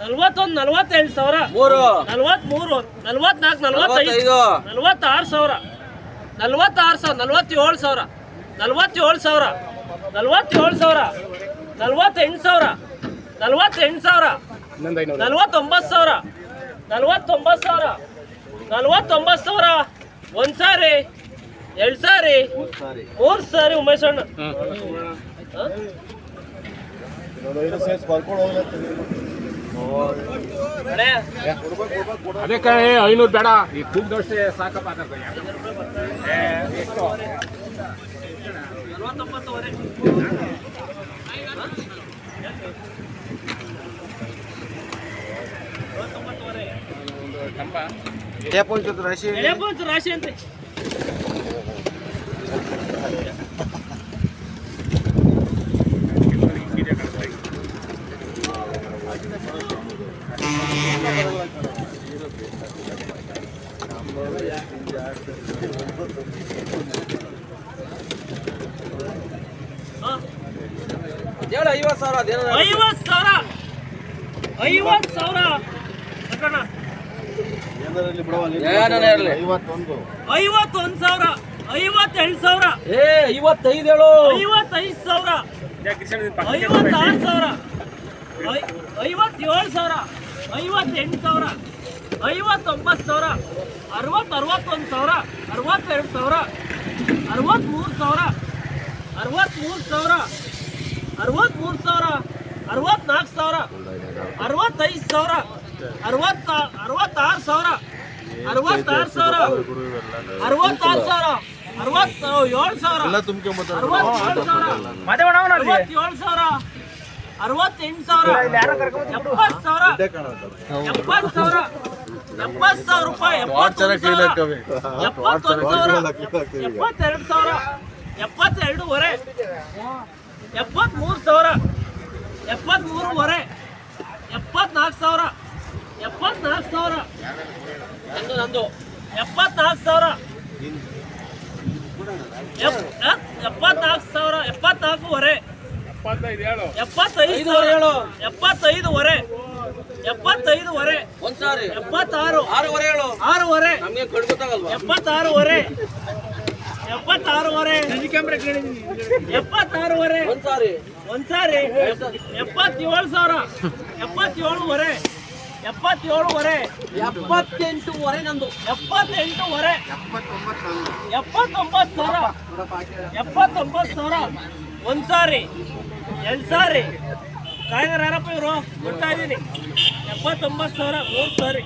ನಲ್ವತ್ತೊಂದು ನಲ್ವತ್ತೆಂಟು ಸಾವಿರ. ಮೂರು. ನಲ್ವತ್ಮೂರು ನಲ್ವತ್ನಾಲ್ಕು ನಲ್ವತ್ತೈದು ನಲ್ವತ್ತಾರು ಸಾವಿರ. ನಲ್ವತ್ತಾರು ಸಾವಿರ ನಲ್ವತ್ತೇಳು ಸಾವಿರ. ನಲ್ವತ್ತೇಳು ಸಾವಿರ. ನಲ್ವತ್ತೇಳು ಸಾವಿರ. ನಲ್ವತ್ತೆಂಟು ಸಾವಿರ. ನಲ್ವತ್ತೆಂಟು ಸಾವಿರ. ನಲ್ವತ್ತೊಂಬತ್ತು ಸಾವಿರ. ನಲ್ವತ್ತೊಂಬತ್ತು ಸಾವಿರ. ನಲ್ವತ್ತೊಂಬತ್ತು ಸಾವಿರ. ಒಂದು ಸಾರಿ ಎರಡು ಸಾರಿ ಮೂರು ಸಾರಿ. ಉಮೇಶ್ ಅಣ್ಣ. ಅಣ್ಣೇ, ಅದಕ್ಕೆ ಐನೂರು ಬೇಡ. ಈ ಕೂಗ್ದಷ್ಟೇ ಸಾಕಪ್ಪ ಟೇಪ್ ಎಳೆಯಪ್ಪ ಒಂಚೂರು ರಾಶಿ ಅಂತೆ. ಹೇಳು ಐವತ್ತು ಸಾವಿರ ಅದೇನೋ ಐವತ್ತು ಸಾವಿರ! ಐವತ್ತು ಸಾವಿರ! ಐವತ್ತೊಂದು. ಸಾವಿರ ಐವತ್ತೆರಡು ಸಾವಿರ. ಏ ಐವತ್ತೈದು ಹೇಳು. ಐವತ್ತೈದು ಸಾವಿರ. ಐವತ್ತಾರು ಸಾವಿರ. ಐವತ್ತೇಳು ಸಾವಿರ. ಐವತ್ತೆಂಟು ಸಾವಿರ. ಐವತ್ತೊಂಬತ್ತು ಸಾವಿರ ಅರವತ್ತು ಅರವತ್ತೊಂದು ಸಾವಿರ ಅರವತ್ತೆರಡು ಸಾವಿರ ಅರವತ್ತ್ಮೂರು ಸಾವಿರ ಅರವತ್ತ್ಮೂರು ಸಾವಿರ ಅರವತ್ತ್ಮೂರು ಸಾವಿರ ಅರವತ್ನಾಲ್ಕು ಸಾವಿರ ಅರವತ್ತೈದು ಸಾವಿರ ಅರವತ್ತ ಅರವತ್ತಾರು ಸಾವಿರ ಅರವತ್ತಾರು ಸಾವಿರ ಅರವತ್ತಾರು ಸಾವಿರ ಅರವತ್ತ ಏಳು ಸಾವಿರ ಅರವತ್ತೇಳು ಸಾವಿರ ಅರವತ್ತೇಳು ಸಾವಿರ ಅರವತ್ತೆಂಟು ಸಾವಿರ ಎಪ್ಪತ್ತು ಸಾವಿರ ಎಪ್ಪತ್ತು ಸಾವಿರ ಎಪ್ಪತ್ತು ಸಾವಿರ ರೂಪಾಯಿ ಎಪ್ಪತ್ತೊಂದು ಸಾವಿರ. ಎಪ್ಪತ್ತೊಂದು ಸಾವಿರ. ಎಪ್ಪತ್ತೆರಡು ಸಾವಿರ. ಎಪ್ಪತ್ತೆರಡೂವರೆ. ಎಪ್ಪತ್ತ್ಮೂರು ಸಾವಿರ. ಎಪ್ಪತ್ತ್ಮೂರುವರೆ ಎಪ್ಪತ್ನಾಲ್ಕು ಸಾವಿರ. ಎಪ್ಪತ್ನಾಲ್ಕು ಸಾವಿರ. ನಂದು ನಂದು. ಎಪ್ಪತ್ನಾಲ್ಕು ಸಾವಿರ. ಎಪ್ಪತ್ನಾಲ್ಕು ಎಪ್ಪತ್ನಾಲ್ಕೂವರೆ. ಎಪ್ಪತ್ತೈದು ಎಪ್ಪತ್ತೈದುವರೆ. ಎಪ್ಪತ್ತೈದುವರೆ. ಸಾರಿ ಎಪ್ಪತ್ತಾರು. ಆರೂವರೆ ಆರೂವರೆ. ನಮ್ಗೆ ಕಣ್ ಗೊತ್ತಾಗಲ್ವಾ? ಎಪ್ಪತ್ತಾರೂವರೆ. ಎಪ್ಪತ್ತಾರೂವರೆ. ಎಪ್ಪತ್ತಾರೂವರೆ. ಒಂದ್ ಸಾರಿ. ಒಂದ್ಸಾರಿ. ಎಪ್ಪತ್ತೇಳು ಸಾವಿರ. ಎಪ್ಪತ್ತೇಳುವರೆ. ಎಪ್ಪತ್ತೇಳುವರೆ. ಎಪ್ಪತ್ತೆಂಟುವರೆ ನಂದು. ಎಪ್ಪತ್ತೆಂಟುವರೆ. ಎಪ್ಪತ್ತೊಂಬತ್ತು ಸಾವಿರ. ಎಪ್ಪತ್ತೊಂಬತ್ತು ಸಾವಿರ. ಒಂದು ಸಾರಿ ಎರಡು ಸಾರಿ. ಕಾಯ್ದಾರಪ್ಪ ಯಾರಪ್ಪ ಇವರು? ಕೊಡ್ತಾ ಇದ್ದೀನಿ ಎಪ್ಪತ್ತೊಂಬತ್ತು ಸಾವಿರ ಮೂರು ಸಾರಿ.